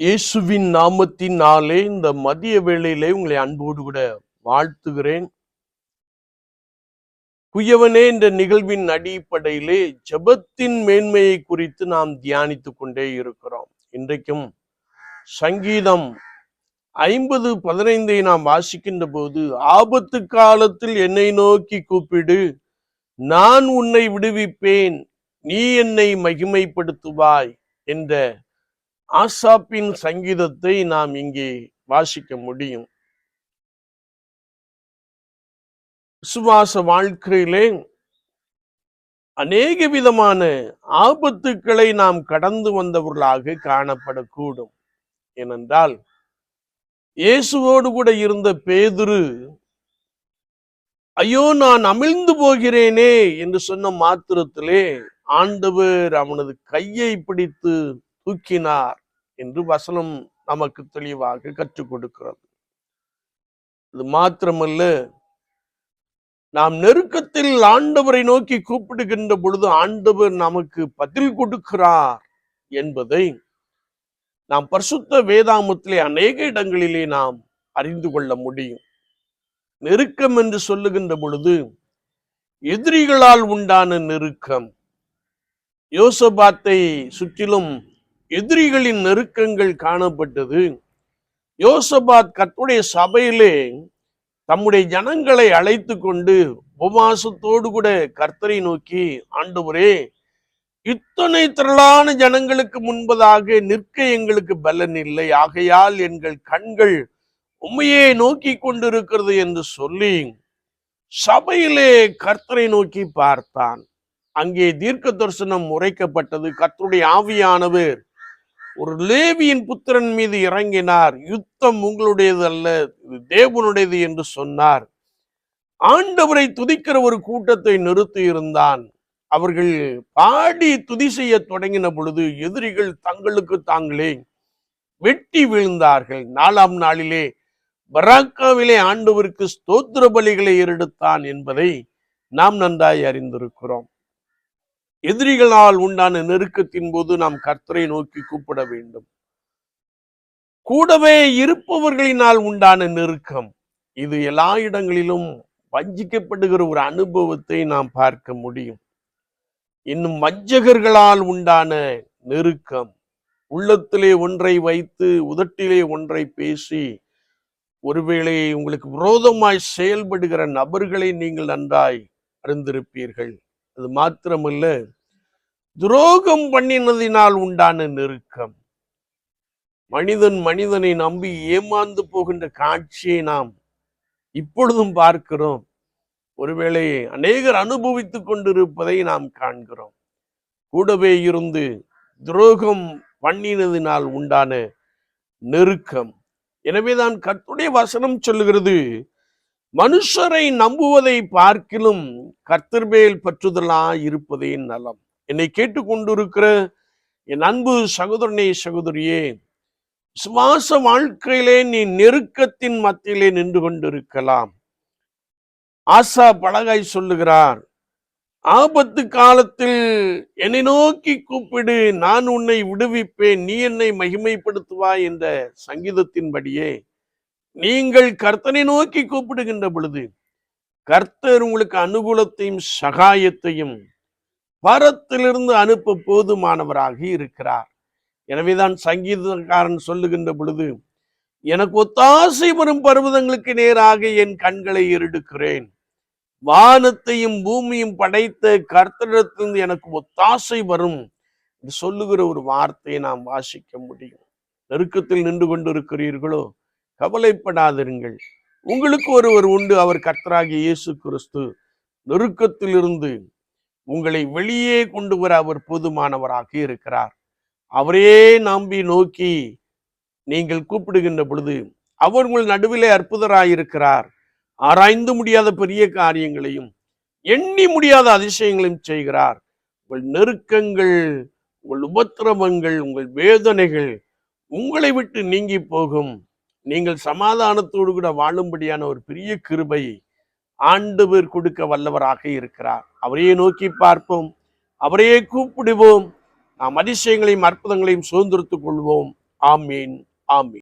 இயேசுவின் நாமத்தினாலே இந்த மதிய வேளையிலே உங்களை அன்போடு கூட வாழ்த்துகிறேன். குயவனே என்ற நிகழ்வின் அடிப்படையிலே ஜெபத்தின் மேன்மையை குறித்து நாம் தியானித்துக் கொண்டே இருக்கிறோம். இன்றைக்கும் சங்கீதம் ஐம்பது பதினைந்தை நாம் வாசிக்கின்ற போது ஆபத்து காலத்தில் என்னை நோக்கி கூப்பிடு நான் உன்னை விடுவிப்பேன் நீ என்னை மகிமைப்படுத்துவாய் என்ற ஆசாப்பின் சங்கீதத்தை நாம் இங்கே வாசிக்க முடியும். விசுவாச வாழ்க்கையிலே அநேக விதமான ஆபத்துக்களை நாம் கடந்து வந்தவர்களாக காணப்படக்கூடும். ஏனென்றால் இயேசுவோடு கூட இருந்த பேதுரு ஐயோ நான் அமிழ்ந்து போகிறேனே என்று சொன்ன மாத்திரத்திலே ஆண்டவர் அவனது கையை பிடித்து தூக்கினார் என்று வசனம் நமக்கு தெளிவாக கற்றுக் கொடுக்கிறது. இது மாத்திரமல்ல நாம் நெருக்கத்தில் ஆண்டவரை நோக்கி கூப்பிடுகின்ற பொழுது ஆண்டவர் நமக்கு பதில் கொடுக்கிறார் என்பதை நாம் பரிசுத்த வேதாமத்திலே அநேக இடங்களிலே நாம் அறிந்து கொள்ள முடியும். நெருக்கம் என்று சொல்லுகின்ற பொழுது எதிரிகளால் உண்டான நெருக்கம். யோசபாத்தை சுற்றிலும் எதிரிகளின் நெருக்கங்கள் காணப்பட்டது. யோசபாத் கத்துடைய சபையிலே தம்முடைய ஜனங்களை அழைத்து கொண்டு உபவாசத்தோடு கூட கர்த்தரை நோக்கி ஆண்டவரே இத்தனை திரளான ஜனங்களுக்கு முன்பதாக நிற்க எங்களுக்கு பலன் இல்லை. ஆகையால் எங்கள் கண்கள் உண்மையே நோக்கி கொண்டிருக்கிறது என்று சொல்லி சபையிலே கர்த்தரை நோக்கி பார்த்தான். அங்கே தீர்க்க தரிசனம் உரைக்கப்பட்டது. கர்த்தருடைய ஆவியானவர் ஒரு லேவியின் புத்திரன் மீது இறங்கினார். யுத்தம் உங்களுடையது அல்ல இது தேவனுடையது என்று சொன்னார். ஆண்டவரை துதிக்கிற ஒரு கூட்டத்தை நிறுத்தி இருந்தான். அவர்கள் பாடி துதி செய்ய தொடங்கின பொழுது எதிரிகள் தங்களுக்கு தாங்களே வெட்டி வீழ்ந்தார்கள். நாலாம் நாளிலே பராக்காவிலே ஆண்டவருக்கு ஸ்தோத்திர பலிகளை ஏறெடுத்தான் என்பதை நாம் நன்றாய் அறிந்திருக்கிறோம். எதிரிகளால் உண்டான நெருக்கத்தின் போது நாம் கர்த்தரை நோக்கி கூப்பிட வேண்டும். கூடவே இருப்பவர்களினால் உண்டான நெருக்கம். இது எல்லா இடங்களிலும் வஞ்சிக்கப்படுகிற ஒரு அனுபவத்தை நாம் பார்க்க முடியும். இன்னும் வஞ்சகர்களால் உண்டான நெருக்கம். உள்ளத்திலே ஒன்றை வைத்து உதட்டிலே ஒன்றை பேசி ஒருவேளை உங்களுக்கு விரோதமாய் செயல்படுகிற நபர்களை நீங்கள் நன்றாய் அறிந்திருப்பீர்கள். அது மாத்திரமல்ல துரோகம் பண்ணினதினால் உண்டான நெருக்கம். மனிதன் மனிதனை நம்பி ஏமாந்து போகின்ற காட்சியை நாம் இப்பொழுதும் பார்க்கிறோம். ஒருவேளை அநேகர் அனுபவித்துக் கொண்டிருப்பதை நாம் காண்கிறோம். கூடவே இருந்து துரோகம் பண்ணினதினால் உண்டான நெருக்கம். எனவேதான் கர்த்துடைய வசனம் சொல்லுகிறது மனுஷரை நம்புவதை பார்க்கிலும் கர்த்தர்மேல் பற்றுதலா இருப்பதே நலம். என்னை கேட்டுக்கொண்டிருக்கிற என் அன்பு சகோதரனே சகோதரியே சுவாச வாழ்க்கையிலே நீ நெருக்கத்தின் மத்தியிலே நின்று கொண்டிருக்கலாம். ஆசா பலகாய் சொல்லுகிறார் ஆபத்து காலத்தில் என்னை நோக்கி கூப்பிடு நான் உன்னை விடுவிப்பேன் நீ என்னை மகிமைப்படுத்துவாய் என்ற சங்கீதத்தின்படியே நீங்கள் கர்த்தனை நோக்கி கூப்பிடுகின்ற பொழுது கர்த்தர் உங்களுக்கு அனுகூலத்தையும் சகாயத்தையும் பரத்திலிருந்து அனுப்ப போதுமானவராக இருக்கிறார். எனவேதான் சங்கீதக்காரன் சொல்லுகின்ற பொழுது எனக்கு ஒத்தாசை வரும் பருவதங்களுக்கு நேராக என் கண்களை இருடுக்கிறேன். வானத்தையும் பூமியும் படைத்த கர்த்தரிடத்திலிருந்து எனக்கு ஒத்தாசை வரும் என்று சொல்லுகிற ஒரு வார்த்தையை நாம் வாசிக்க முடியும். நெருக்கத்தில் நின்று கொண்டிருக்கிறீர்களோ கவலைப்படாதிருங்கள். உங்களுக்கு ஒருவர் உண்டு அவர் கர்த்தராகிய இயேசு கிறிஸ்து. நெருக்கத்திலிருந்து உங்களை வெளியே கொண்டு வர அவர் போதுமானவராக இருக்கிறார். அவரே நம்பி நோக்கி நீங்கள் கூப்பிடுகின்ற பொழுது அவர் உங்கள் நடுவிலே அற்புதராயிருக்கிறார். ஆராய்ந்து முடியாத பெரிய காரியங்களையும் எண்ணி முடியாத அதிசயங்களையும் செய்கிறார். உங்கள் நெருக்கங்கள் உங்கள் உபத்திரவங்கள் உங்கள் வேதனைகள் உங்களை விட்டு நீங்கி போகும். நீங்கள் சமாதானத்தோடு கூட வாழும்படியான ஒரு பெரிய கிருபை ஆண்டவர் கொடுக்க வல்லவராக இருக்கிறார். அவரையே நோக்கி பார்ப்போம். அவரையே கூப்பிடுவோம். நாம் அதிசயங்களையும் அற்புதங்களையும் சுதந்திரத்துக் கொள்வோம். ஆமீன் ஆமீன்.